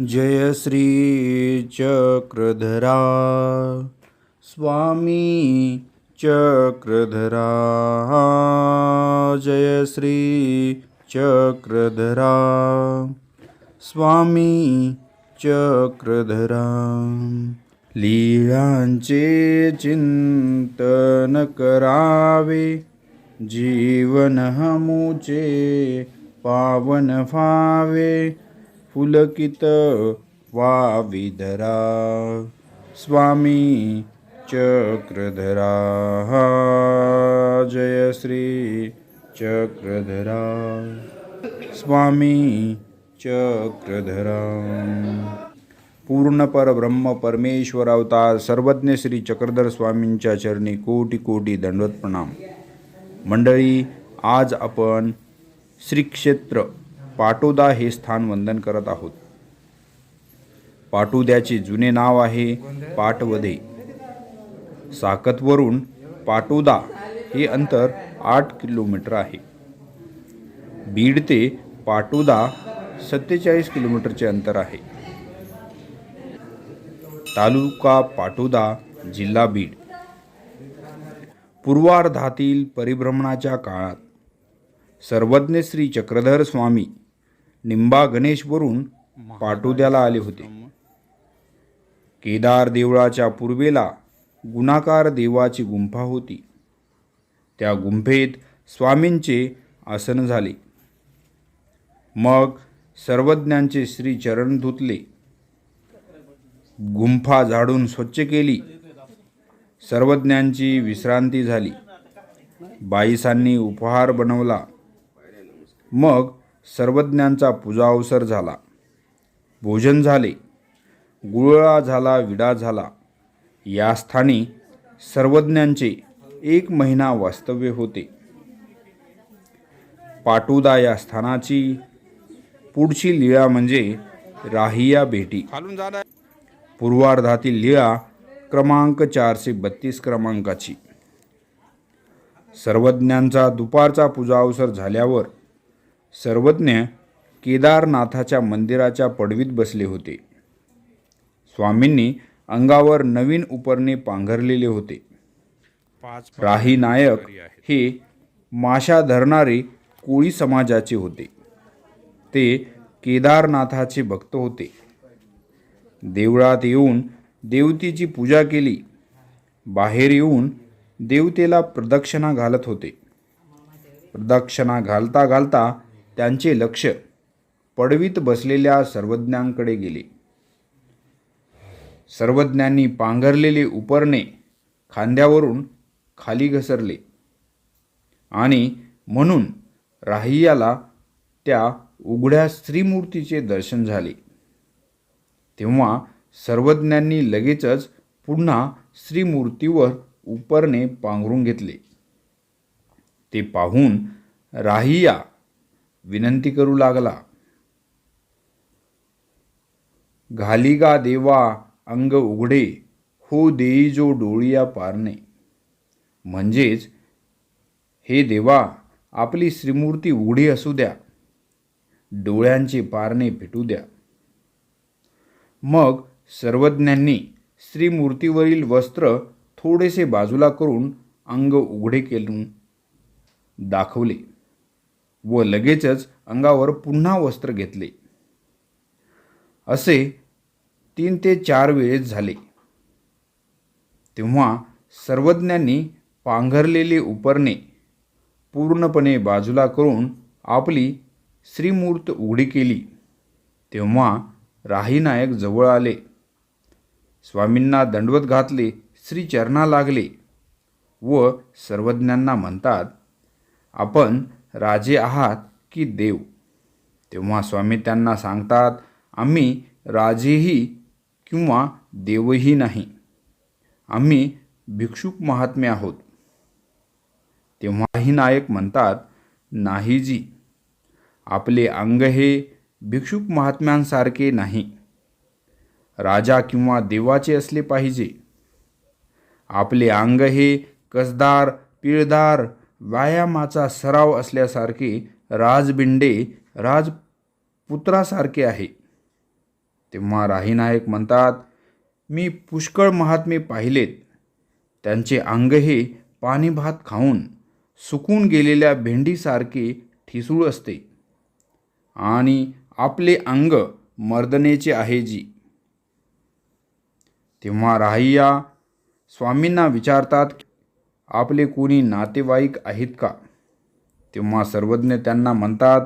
जय जयश्रीचक्रधरा स्वामी चक्रधरा। जयश्री चक्रधरा। स्वामी चक्रधरा। लीलाञ्चे चिन्तन करावे जीवनः पावन भावे पुलकित वाविधरा स्वामी चक्रधरा। जय श्री चक्रधरा। स्वामी चक्रधरा। पूर्ण परब्रह्म परमेश्वर अवतार सर्वज्ञ श्री चक्रधर स्वामींच्या चरणी कोटी कोटी दंडवत प्रणाम. मंडळी आज आपण श्री क्षेत्र पाटोदा हे स्थान वंदन करत आहोत. पाटोद्याचे जुने नाव आहे पाटवदे साकतवरून पाटोदा हे अंतर आठ किलोमीटर आहे. बीड ते पाटोदा सत्तेचाळीस किलोमीटरचे अंतर आहे. तालुका पाटोदा जिल्हा बीड. पूर्वार्धातील परिभ्रमणाच्या काळात सर्वज्ञ श्री चक्रधर स्वामी निंबा गणेशवरून पाटोद्याला आले होते. केदार देवळाच्या पूर्वेला गुणाकार देवाची गुंफा होती. त्या गुंफेत स्वामींचे आसन झाले. मग सर्वज्ञांचे श्री चरण धुतले. गुंफा झाडून स्वच्छ केली. सर्वज्ञांची विश्रांती झाली. बाईसांनी उपहार बनवला. मग सर्वज्ञांचा पूजाअवसर झाला. भोजन झाले. गुळळा झाला विडा झाला. या स्थानी सर्वज्ञांचे एक महिना वास्तव्य होते. पाटोदा या स्थानाची पुढची लीळा म्हणजे राहिया भेटी. पूर्वार्धातील लीळा क्रमांक चारशे बत्तीस क्रमांकाची. सर्वज्ञांचा दुपारचा पूजाअवसर झाल्यावर सर्वज्ञ केदारनाथाच्या मंदिराच्या पडवीत बसले होते. स्वामींनी अंगावर नवीन उपरणे पांघरलेले होते. राही नायक हे माशा धरणारे कोळी समाजाचे होते. ते केदारनाथाचे भक्त होते. देवळात येऊन देवतेची पूजा केली. बाहेर येऊन देवतेला प्रदक्षिणा घालत होते. प्रदक्षिणा घालता घालता त्यांचे लक्ष पडवीत बसलेल्या सर्वज्ञांकडे गेले. सर्वज्ञांनी पांघरलेले उपरणे खांद्यावरून खाली घसरले आणि म्हणून राहियाला त्या उघड्या स्त्रीमूर्तीचे दर्शन झाले. तेव्हा सर्वज्ञांनी लगेचच पुन्हा श्रीमूर्तीवर उपरणे पांघरून घेतले. ते पाहून राहिया विनंती करू लागला. घालिगा देवा अंग उघडे हो देई जो डोळिया पारणे. म्हणजेच हे देवा आपली श्रीमूर्ती उघडी असू द्या. डोळ्यांचे पारणे फिटू द्या. मग सर्वज्ञांनी श्रीमूर्तीवरील वस्त्र थोडेसे बाजूला करून अंग उघडे केलून दाखवले. व लगेचच अंगावर पुन्हा वस्त्र घेतले. असे तीन ते चार वेळेस झाले. तेव्हा सर्वज्ञांनी पांघरलेले उपरणे पूर्णपणे बाजूला करून आपली श्रीमूर्त उघडी केली. तेव्हा राहीनायक जवळ आले. स्वामींना दंडवत घातले श्रीचरणा लागले व सर्वज्ञांना म्हणतात आपण राजे आहात की देव? तेव्हा स्वामी त्यांना सांगतात आम्ही राजेही किंवा देवही नाही. आम्ही भिक्षुक महात्मे आहोत. तेव्हाही नायक म्हणतात नाहीजी आपले अंग हे भिक्षुक महात्म्यांसारखे नाही. राजा किंवा देवाचे असले पाहिजे. आपले अंग हे कसदार पिळदार व्यायामाचा सराव असल्यासारखे राजबिंडे राजपुत्रासारखे आहे. तेव्हा राही नायक म्हणतात मी पुष्कळ महात्मे पाहिलेत. त्यांचे अंग हे पाणी भात खाऊन सुकून गेलेल्या भेंडीसारखे ठिसूळ असते. आणि आपले अंग मर्दनेचे आहे जी. तेव्हा राहिया स्वामींना विचारतात आपले कोणी नातेवाईक आहेत का? तेव्हा सर्वज्ञ त्यांना म्हणतात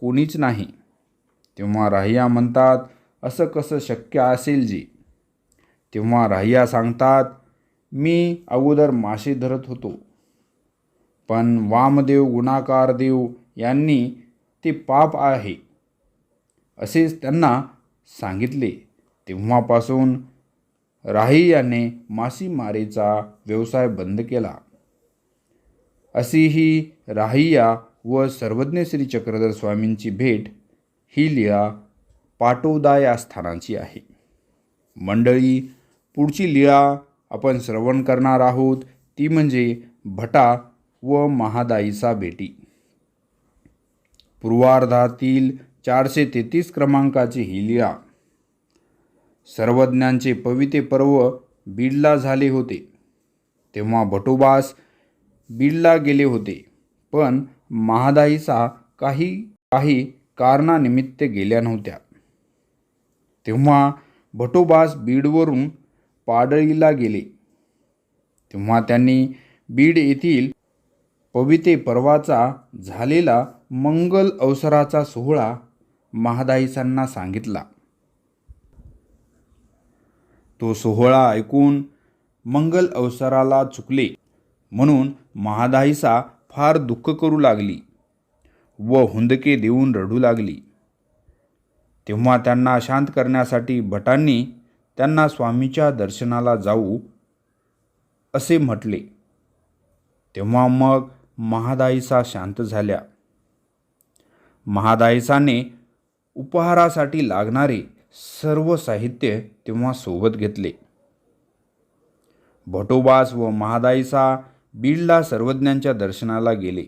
कोणीच नाही. तेव्हा राहिया म्हणतात असं कसं शक्य असेल जी? तेव्हा राहिया सांगतात मी अगोदर मासे धरत होतो पण वामदेव गुणाकार देव यांनी ते पाप आहे. असेच त्यांना सांगितले. तेव्हापासून राही याने मासेमारीचा व्यवसाय बंद केला. अशी ही राहिया व सर्वज्ञ श्री चक्रधर स्वामींची भेट ही लिळा पाटोदा या स्थानाची आहे. मंडळी पुढची लिळा आपण श्रवण करणार आहोत. ती म्हणजे भटा व महादाईचा भेटी पूर्वार्धातील चारशे तेहतीस क्रमांकाची ही लिळा. सर्वज्ञांचे पविते पर्व बीडला झाले होते. तेव्हा भटोबास बीडला गेले होते. पण महादाईसा काही काही कारणानिमित्त गेल्या नव्हत्या. तेव्हा भटोबास बीडवरून पाडळीला गेले. तेव्हा त्यांनी बीड येथील पविते पर्वाचा झालेला मंगल अवसराचा सोहळा महादाईसांना सांगितला. तो सोहळा ऐकून मंगल अवसराला चुकले. म्हणून महादाईसा फार दुःख करू लागली व हुंदके देऊन रडू लागली. तेव्हा त्यांना शांत करण्यासाठी भटांनी त्यांना स्वामीच्या दर्शनाला जाऊ असे म्हटले. तेव्हा मग महादाईसा शांत झाल्या. महादाईसाने उपहारासाठी लागणारे सर्व साहित्य तेव्हा सोबत घेतले. भटोबास व महादाईसा बीडला सर्वज्ञांच्या दर्शनाला गेले.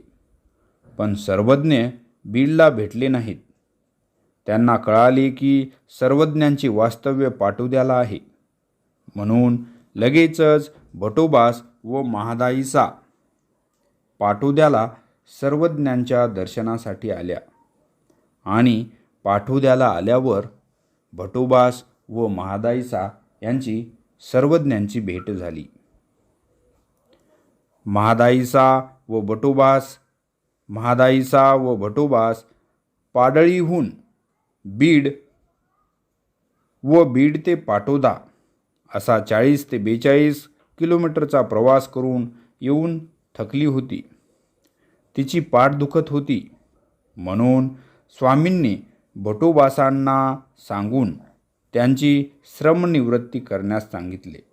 पण सर्वज्ञ बीडला भेटले नाहीत. त्यांना कळाले की सर्वज्ञांचे वास्तव्य पाटोद्याला आहे. म्हणून लगेचच भटोबास व महादाईसा पाठोद्याला सर्वज्ञांच्या दर्शनासाठी आल्या. आणि पाठोद्याला आल्यावर भटोबास व महादाईसा यांची सर्वज्ञांची भेट झाली. महादाईसा व भटोबास महादाईसा व भटोबास पाडळीहून बीड व बीड ते पाटोदा असा चाळीस ते बेचाळीस किलोमीटरचा प्रवास करून येऊन थकली होती. तिची पाठ दुखत होती. म्हणून स्वामींनी भटोबासांना सांगून त्यांची श्रमनिवृत्ती करण्यास सांगितले.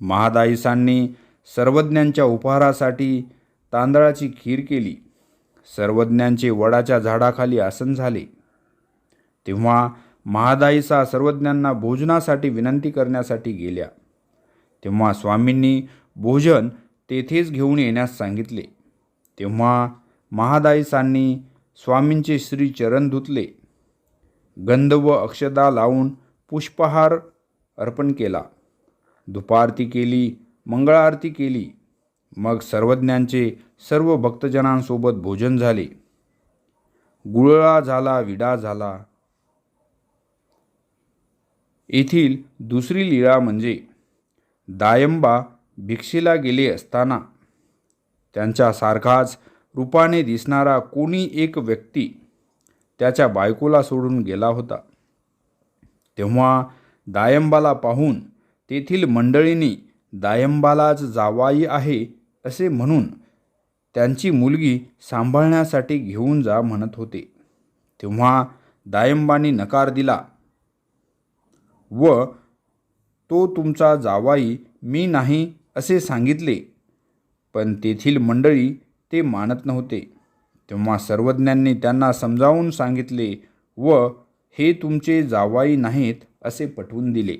महादाईसांनी सर्वज्ञांच्या उपहारासाठी तांदळाची खीर केली. सर्वज्ञांचे वडाच्या झाडाखाली आसन झाले. तेव्हा महादाईसा सर्वज्ञांना भोजनासाठी विनंती करण्यासाठी गेल्या. तेव्हा स्वामींनी भोजन तेथेच घेऊन येण्यास सांगितले. तेव्हा महादाईसांनी स्वामींचे श्री चरण धुतले. गंध व अक्षदा लावून पुष्पहार अर्पण केला. दुपारती केली मंगळारती केली. मग सर्वज्ञांचे सर्व भक्तजनांसोबत भोजन झाले. गुळळा झाला विडा झाला. येथील दुसरी लीळा म्हणजे दायंबा भिक्षेला गेले असताना. त्यांच्यासारखाच रूपाने दिसणारा कोणी एक व्यक्ती त्याच्या बायकोला सोडून गेला होता. तेव्हा दायंबाला पाहून तेथील मंडळींनी दायंबालाच जावाई आहे असे म्हणून त्यांची मुलगी सांभाळण्यासाठी घेऊन जा म्हणत होते. तेव्हा दायंबानी नकार दिला व तो तुमचा जावाई मी नाही असे सांगितले. पण तेथील मंडळी ते मानत नव्हते. तेव्हा सर्वज्ञांनी त्यांना समजावून सांगितले व हे तुमचे जावाई नाहीत असे पटवून दिले.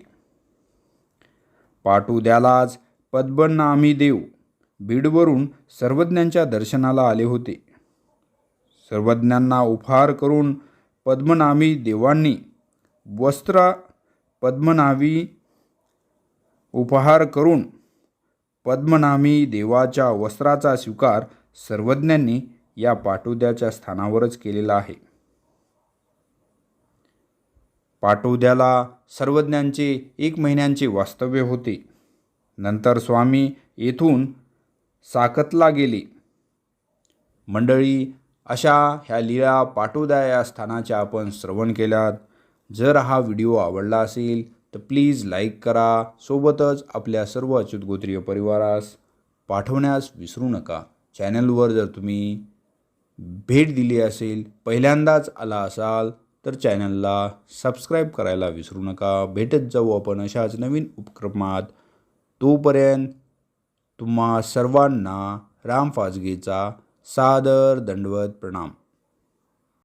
पाटुद्यालाच पद्मनामी देव बीडवरून सर्वज्ञांच्या दर्शनाला आले होते. सर्वज्ञांना उपहार करून पद्मनामी देवांनी वस्त्र पद्मनाभी उपहार करून पद्मनामी देवाच्या वस्त्राचा स्वीकार सर्वज्ञांनी या पाटोद्याच्या स्थानावरच केलेला आहे. पाटोद्याला सर्वज्ञांचे एक महिन्यांचे वास्तव्य होते. नंतर स्वामी येथून साकतला गेले. मंडळी अशा ह्या लीळा पाटोद्या या स्थानाच्या आपण श्रवण केल्यात. जर हा व्हिडिओ आवडला असेल तर प्लीज लाईक करा. सोबतच आपल्या सर्व अच्युतगोत्रीय परिवारास पाठवण्यास विसरू नका. चॅनलवर जर तुम्ही भेट दिली असेल पहिल्यांदाच आला असाल तर चॅनलला सबस्क्राईब करायला विसरू नका. भेटत जाऊ आपण अशाच नवीन उपक्रमात. तोपर्यंत तुम्हा सर्वांना राम फाजगेचा सादर दंडवत प्रणाम.